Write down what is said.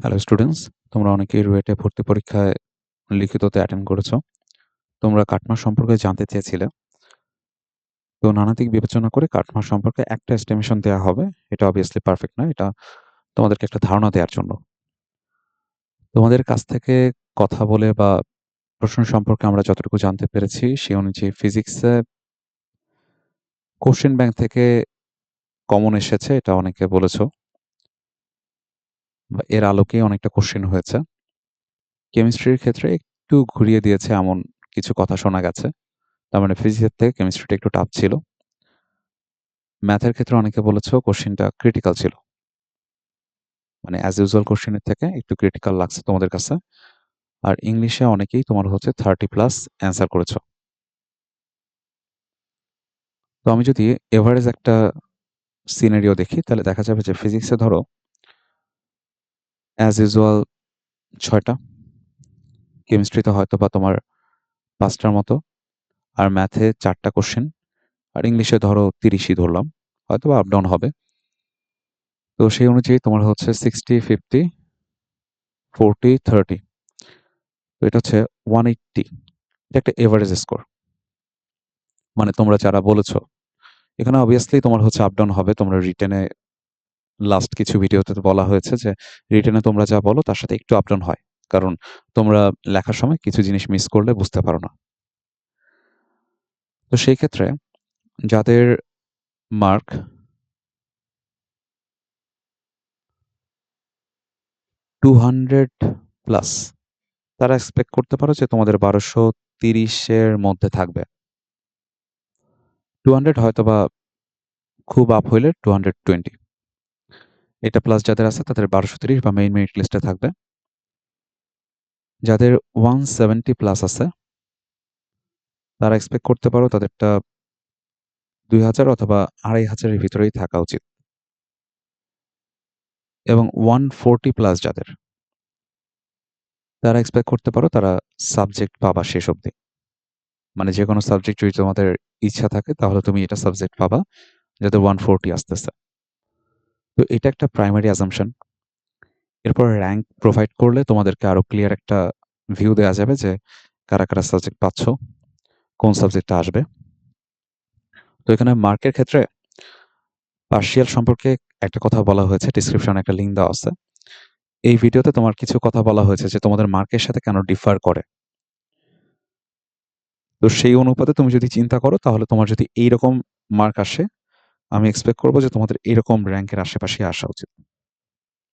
Hello students তোমরা অনেকেই রুয়েটে ভর্তি পরীক্ষায় লিখিততে অ্যাটেন্ড করেছ। তোমরা কাটমার সম্পর্কে জানতে চেয়েছিলে। তো নানা দিক বিবেচনা করে কাটমার সম্পর্কে একটা এস্টিমেশন দেওয়া হবে। এটা অবভিয়াসলি পারফেক্ট না এটা তোমাদেরকে একটা ধারণা দেওয়ার জন্য। তোমাদের কাছ থেকে কথা বলে বা প্রশ্ন সম্পর্কে আমরা যতটুকু জানতে পেরেছি, সেই অনুযায়ী ফিজিক্সে কোশ্চেন ব্যাংক থেকে কমন এসেছে, এটা অনেকে বলেছ। এর আলোকেই অনেকটা কোশ্চেন হয়েছে। কেমিস্ট্রির ক্ষেত্রে একটু ঘুরিয়ে দিয়েছে এমন কিছু কথা শোনা গেছে। তার মানে ফিজিক্সের থেকে কেমিস্ট্রিটা একটু টাফ ছিল। ম্যাথের ক্ষেত্রে অনেকে বলেছ কোশ্চেনটা ক্রিটিক্যাল ছিল। মানে অ্যাজ ইউজুয়াল কোশ্চেনের থেকে একটু ক্রিটিক্যাল লাগছে তোমাদের কাছে। আর ইংলিশে অনেকেই তোমার হচ্ছে থার্টি প্লাস অ্যান্সার করেছ। তো আমি যদি এভারেজ একটা সিনারিও দেখি, তাহলে দেখা যাবে যে ফিজিক্সে ধরো অ্যাজ ইউজুয়াল ছয়টা। কেমিস্ট্রিতে হয়তো বা তোমার পাঁচটার মতো। আর ম্যাথে চারটা কোশ্চেন আর ইংলিশে ধরো তিরিশই ধরলাম। হয়তো বা আপ ডাউন হবে। তো সেই অনুযায়ী তোমার হচ্ছে সিক্সটি ফিফটি ফোরটি থার্টি তো এটা হচ্ছে ওয়ান এইট্টি এটা একটা এভারেজ স্কোর মানে তোমরা যারা বলেছ, এখানে অবভিয়াসলি তোমার হচ্ছে আপ ডাউন হবে। তোমরা রিটেনে লাস্ট কিছু ভিডিওতে বলা হয়েছে যে রিটেনে তোমরা যা বলো তার সাথে একটু আপ ডাউন হয়। কারণ তোমরা লেখার সময় কিছু জিনিস মিস করলে বুঝতে পারো না। তো সেই ক্ষেত্রে যাদের মার্ক টু হান্ড্রেড প্লাস তারা এক্সপেক্ট করতে পারো যে তোমাদের বারোশো তিরিশের মধ্যে থাকবে। টু হান্ড্রেড হয়তো বা খুব আপ হইলে টু হান্ড্রেড টোয়েন্টি এটা প্লাস যাদের আছে তাদের বারোশো তিরিশ বা মেইন মেরিট লিস্টে থাকবে। যাদের ওয়ান সেভেন্টি প্লাস আছে, তারা এক্সপেক্ট করতে পারো তাদেরটা দুই হাজার অথবা আড়াই হাজারের ভিতরেই থাকা উচিত। এবং ওয়ান ফোরটি প্লাস যাদের, তারা এক্সপেক্ট করতে পারো তারা সাবজেক্ট পাবা শেষ অবধি। মানে যে কোনো সাবজেক্ট যদি তোমাদের ইচ্ছা থাকে তাহলে তুমি এটা সাবজেক্ট পাবা, যাতে ওয়ান ফোরটি আসতেছে। তো এটা একটা প্রাইমারি অ্যাজামশন এরপর র্যাঙ্ক প্রোভাইড করলে তোমাদেরকে আরও ক্লিয়ার একটা ভিউ দেওয়া যাবে যে কারা কারা সাবজেক্ট পাচ্ছ, কোন সাবজেক্টটা আসবে। তো এখানে মার্কের ক্ষেত্রে পার্শিয়াল সম্পর্কে একটা কথা বলা হয়েছে ডিসক্রিপশনে একটা লিঙ্ক দেওয়া আছে। এই ভিডিওতে তোমার কিছু কথা বলা হয়েছে যে তোমাদের মার্কের সাথে কেন ডিফার করে। তো সেই অনুপাতে তুমি যদি চিন্তা করো, তাহলে তোমার যদি এইরকম মার্ক আসে আমি এক্সপেক্ট করব যে তোমাদের এরকম র্যাঙ্কের আশেপাশে আসা উচিত।